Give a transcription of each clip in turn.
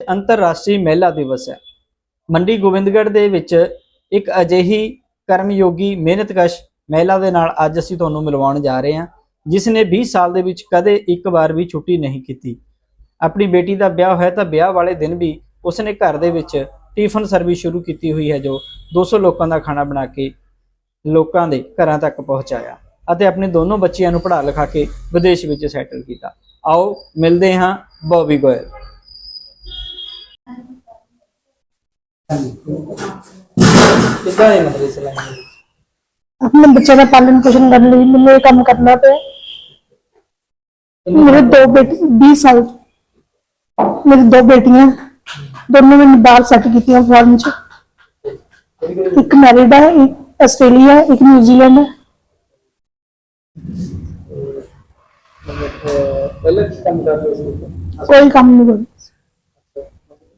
ਅੰਤਰਰਾਸ਼ਟਰੀ ਮਹਿਲਾ ਦਿਵਸ ਹੈ। ਮੰਡੀ ਗੋਬਿੰਦਗੜ੍ਹ ਦੇ ਵਿੱਚ ਇੱਕ ਅਜਿਹੀ ਕਰਮਯੋਗੀ, ਮਿਹਨਤਕਸ਼ ਮਹਿਲਾ ਦੇ ਨਾਲ ਅੱਜ ਅਸੀਂ ਤੁਹਾਨੂੰ ਮਿਲਵਾਉਣ ਜਾ ਰਹੇ ਹਾਂ ਜਿਸ ਨੇ 20 ਸਾਲ ਦੇ ਵਿੱਚ ਕਦੇ ਇੱਕ ਵਾਰ ਵੀ ਛੁੱਟੀ ਨਹੀਂ ਕੀਤੀ। ਆਪਣੀ ਬੇਟੀ ਦਾ ਵਿਆਹ ਹੋਇਆ ਤਾਂ ਵਿਆਹ ਵਾਲੇ ਦਿਨ ਵੀ ਉਸਨੇ ਘਰ ਦੇ ਵਿੱਚ ਟਿਫਨ ਸਰਵਿਸ ਸ਼ੁਰੂ ਕੀਤੀ ਹੋਈ ਹੈ, ਜੋ 200 ਲੋਕਾਂ ਦਾ ਖਾਣਾ ਬਣਾ ਕੇ ਲੋਕਾਂ ਦੇ ਘਰਾਂ ਤੱਕ ਪਹੁੰਚਾਇਆ ਅਤੇ ਆਪਣੇ ਦੋਨੋਂ ਬੱਚਿਆਂ ਨੂੰ ਪੜ੍ਹਾ ਲਿਖਾ ਕੇ ਵਿਦੇਸ਼ ਵਿੱਚ ਸੈਟਲ ਕੀਤਾ। ਆਓ, ਮਿਲਦੇ ਹਾਂ, ਬੌਬੀ ਗੋਇਲ। अपने बच्चे का पालन पोषण कर ली मुझे काम करना पे मेरे दो बेटे बीस साल मेरी दो बेटियाँ दोनों मैंने बाल सेट की फॉर्म च एक मैरिड है एक ऑस्ट्रेलिया एक न्यूजीलैंड है कोई काम नहीं करता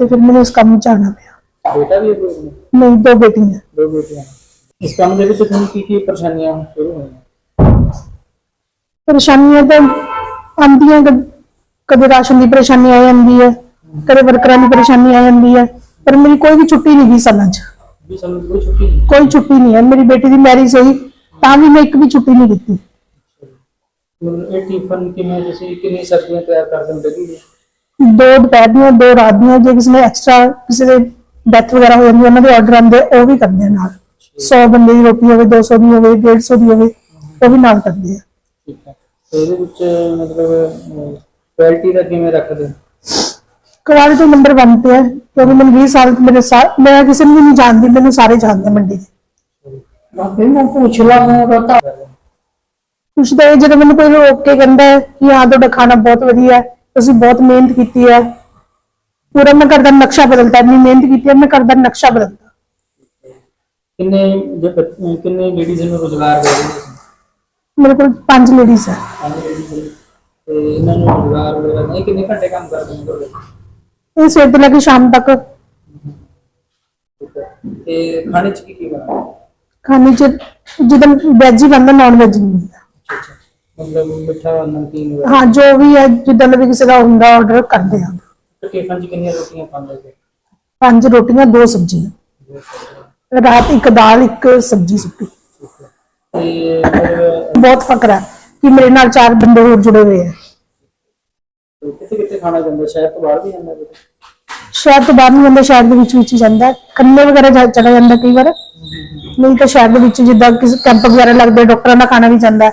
ਤੇ ਫਿਰ ਮੈਨੂੰ ਇਸ ਕੰਮ ਵਿੱਚ ਆਉਣਾ ਪਿਆ। ਬੇਟਾ ਵੀ ਹੈ ਕੋਈ ਨਹੀਂ? ਦੋ ਬੇਟੀਆਂ। ਦੋ ਬੇਟੀਆਂ। ਇਸ ਕੰਮ ਦੇ ਵਿੱਚ ਤੁਹਾਨੂੰ ਕੀ ਕੀ ਪਰੇਸ਼ਾਨੀਆਂ ਸ਼ੁਰੂ ਹੋਈਆਂ? ਪਰੇਸ਼ਾਨੀਆਂ ਤਾਂ ਆਉਂਦੀਆਂ ਕਦ- ਕਦੇ ਰਾਸ਼ਨ ਦੀ ਪਰੇਸ਼ਾਨੀ ਆ ਜਾਂਦੀ ਹੈ ਕਦੇ ਵਰਕਰਾਂ ਦੀ ਪਰੇਸ਼ਾਨੀ ਆ ਜਾਂਦੀ ਹੈ ਪਰ ਮੇਰੀ ਕੋਈ ਵੀ ਛੁੱਟੀ ਨਹੀਂ ਗਈ ਸਾਲਾਂ 'ਚ। ਵੀ ਸਾਨੂੰ ਕੋਈ ਛੁੱਟੀ ਨਹੀਂ? ਕੋਈ ਛੁੱਟੀ ਨਹੀਂ ਹੈ। ਮੇਰੀ ਬੇਟੀ ਦੀ ਮੈਰਿਜ ਹੋਈ ਤਾਂ ਵੀ ਮੈਂ ਇੱਕ ਵੀ ਛੁੱਟੀ ਨਹੀਂ ਕੀਤੀ। ਮਤਲਬ ਇਹ ਟਿਫਨ ਕਿਵੇਂ ਤੁਸੀਂ ਕਿੰਨੀ ਸਬਜ਼ੀਆਂ ਤਿਆਰ ਕਰ ਦਿੰਦੇ ਜੀ? ਦੋ ਦੁਪਹਿਰ ਦੀਆਂ ਦੋ ਰਾਤ ਦੀਆਂ ਜੇ ਕਿਸੇ ਨੇ ਐਕਸਟਰਾ ਕਿਸੇ ਦੇ ਡੈਥ ਵਗੈਰਾ ਹੋ ਜਾਂਦੀ ਉਹਨਾਂ ਦੇ ਆਰਡਰ ਆਉਂਦੇ ਉਹ ਵੀ ਕਰਦੇ ਆ ਨਾਲ। 100 ਬੰਦੇ ਦੀ ਰੋਟੀ ਹੋਵੇ 200 ਦੀ ਹੋਵੇ 150 ਦੀ ਹੋਵੇ ਉਹ ਵੀ ਨਾਲ ਕਰਦੇ ਆ। ਠੀਕ ਹੈ। ਤੇ ਇਹਦੇ ਵਿੱਚ ਮਤਲਬ ਕੁਆਲਿਟੀ ਦਾ ਕਿਵੇਂ ਰੱਖਦੇ? ਕਵਾੜੀ ਤੋਂ ਨੰਬਰ 1 ਤੇ ਹੈ ਕਿਉਂਕਿ ਮੈਨੂੰ 20 ਸਾਲ ਤੋਂ ਮੇਰੇ ਸਾਥ ਮੈਂ ਕਿਸੇ ਨੂੰ ਨਹੀਂ ਜਾਣਦੀ ਮੈਨੂੰ ਸਾਰੇ ਜਾਣਦੇ ਮੰਡੀ ਦੇ। ਬਾਬੇ ਨੂੰ ਪੁੱਛ ਲਾ ਮੈਂ ਬਤਾ ਪੁੱਛਦਾ ਜਦੋਂ ਮੈਨੂੰ ਕੋਈ ਰੋਕ ਕੇ ਕਹਿੰਦਾ ਹੈ ਕਿ ਹਾਂ ਤੁਹਾਡਾ ਖਾਣਾ ਬਹੁਤ ਵਧੀਆ ਹੈ ਤੁਸੀਂ ਬਹੁਤ ਮਿਹਨਤ ਕੀਤੀ ਹੈ ਪੂਰਾ ਮੈਂ ਘਰ ਦਾ ਨਕਸ਼ਾ ਬਦਲਤਾ ਇੰਨੀ ਮਿਹਨਤ ਕੀਤੀ ਹੈ ਮੈਂ ਘਰ ਦਾ ਨਕਸ਼ਾ ਬਦਲਤਾ ਕਿੰਨੇ ਜੇ ਬੱਚ- ਕਿੰਨੇ ਲੇਡੀਜ਼ ਨੂੰ ਰੋਜ਼ਗਾਰ ਦੇ ਰਹੇ ਹੋ ਮੇਰੇ ਕੋਲ ਪੰਜ ਲੇਡੀਜ਼ ਹੈ ਪੰਜ ladies ਤੇ ਇਹਨਾਂ ਨੂੰ ਰੋਜ਼ਗਾਰ ਵਗੈਰਾ ਨਹੀਂ ਕਿੰਨੇ ਘੰਟੇ ਕੰਮ ਕਰਦੇ ਨੇ ਤੁਹਾਡੇ ਇਹ ਸਵੇਰ ਤੋਂ ਲੈ ਕੇ ਸ਼ਾਮ ਤੱਕ ਠੀਕ ਹੈ ਤੇ ਖਾਣੇ ਚ ਕੀ ਕੀ ਬਣਾਉਂਦੇ ਖਾਣੇ ਚ ਜਦੋਂ ਵੈਜ ਹੀ ਬਣਦਾ ਨਾਨ ਵੈਜ ਨਹੀਂ ਬਣਦਾ ਅੱਛਾ ਮਤਲਬ ਮਿੱਠਾ ਨਮਕੀਨ ਵਗੈਰਾ? ਹਾਂ ਜੋ ਵੀ ਹੈ ਜਿੱਦਾਂ ਦਾ ਵੀ ਕਿਸੇ ਦਾ ਹੁੰਦਾ ਆਰਡਰ ਕਰਦੇ ਹਾਂ। ਤੇ ਟਿਫਨ ਚ ਕਿੰਨੀਆਂ ਰੋਟੀਆਂ ਪਾਉਂਦੇ ਜੀ ਪੰਜ ਰੋਟੀਆਂ ਦੋ ਸਬਜ਼ੀਆਂ। ਰਾਤ ਇੱਕ ਦਾਲ ਇੱਕ ਸਬਜ਼ੀ ਸੁੱਕੀ। ਤੇ ਮਤਲਬ ਬਹੁਤ ਫਕਰ ਹੈ ਕਿ ਮੇਰੇ ਨਾਲ ਚਾਰ ਬੰਦੇ ਹੋਰ ਜੁੜੇ ਹੋਏ ਹੈ। ਕਿੱਥੇ ਕਿੱਥੇ ਖਾਣਾ ਜਾਂਦਾ? ਸ਼ਹਿਰ ਤੋਂ ਬਾਹਰ ਵੀ ਜਾਂਦਾ ਕਿਤੇ? ਸ਼ਹਿਰ ਤੋਂ ਬਾਹਰ ਨਹੀਂ ਜਾਂਦਾ ਸ਼ਹਿਰ ਦੇ ਵਿੱਚ ਵਿੱਚ ਹੀ ਜਾਂਦਾ ਹੈ। ਖੰਨੇ ਵਗੈਰਾ ਜਾ- ਚਲਾ ਜਾਂਦਾ ਕਈ ਵਾਰ। ਨਹੀਂ ਤਾਂ ਸ਼ਹਿਰ ਦੇ ਵਿੱਚ ਜਿੱਦਾਂ ਕਿਸੇ ਕੈਂਪ ਵਗੈਰਾ ਲੱਗਦੇ ਡਾਕਟਰਾਂ ਦਾ ਖਾਣਾ ਵੀ ਜਾਂਦਾ ਹੈ।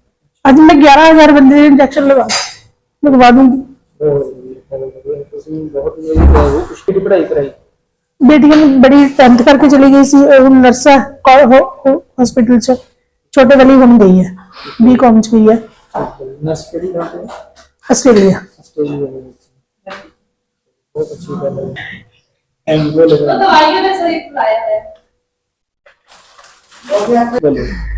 आज मैं ग्यारह हज़ार बंदे इंजेक्शन लगा, लगवा दूँगी। बेटी बड़ी टेंथ करके चली गई सी नर्स है हॉस्पिटल से। छोटे वाली हम गई है बी कॉम च गई है। ऑस्ट्रेलिया बहुत अच्छी बात है।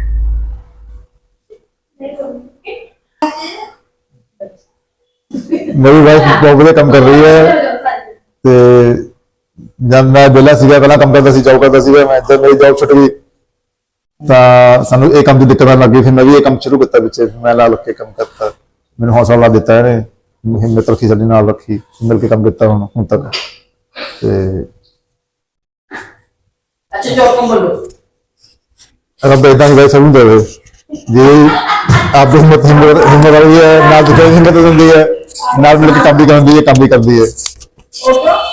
ਮੇਰੀ ਵਾਈਫ ਬਹੁਤ ਵਧੀਆ ਕੰਮ ਕਰ ਰਹੀ ਹੈ। ਤੇ ਜਦ ਮੈਂ ਬੇਲਾ ਸੀਗਾ ਪਹਿਲਾਂ ਕੰਮ ਕਰਦਾ ਸੀ ਜੌਬ ਕਰਦਾ ਸੀਗਾ ਮੈਂ ਜਦ ਮੇਰੀ ਜੌਬ ਛੁੱਟ ਗਈ। ਤਾਂ ਸਾਨੂੰ ਇਹ ਕੰਮ ਦੀ ਦਿੱਕਤ ਆਉਣ ਲੱਗੀ ਫਿਰ ਮੈਂ ਵੀ ਇਹ ਕੰਮ ਸ਼ੁਰੂ ਕੀਤਾ ਵਿੱਚ ਮੈਂ ਨਾਲ ਲੱਗ ਕੰਮ ਕਰਤਾ। ਮੈਨੂੰ ਹੌਸਲਾ ਦਿੱਤਾ ਇਹਨੇ। ਹਿੰਮਤ ਰੱਖੀ ਸਾਡੇ ਨਾਲ ਰੱਖੀ ਮਿਲ ਕੇ ਕੰਮ ਕੀਤਾ ਹੁਣ ਹੁਣ ਤੱਕ। ਤੇ ਅੱਛਾ ਜੋਬ ਕੰਮ ਬੋਲੋ? ਰੱਬ ਇਦਾਂ ਹੀ ਵੈਸੇ ਨੂੰ ਜੇ ਆਪ ਦੀ ਹਿੰਮਤ ਹਿੰਮਤ ਵਾਲੀ ਹੈ ਨਾਲ ਦੀ ਹਿੰਮਤ ਹੁੰਦੀ ਹੈ। नॉर्मल कभी कर है कभी कभी है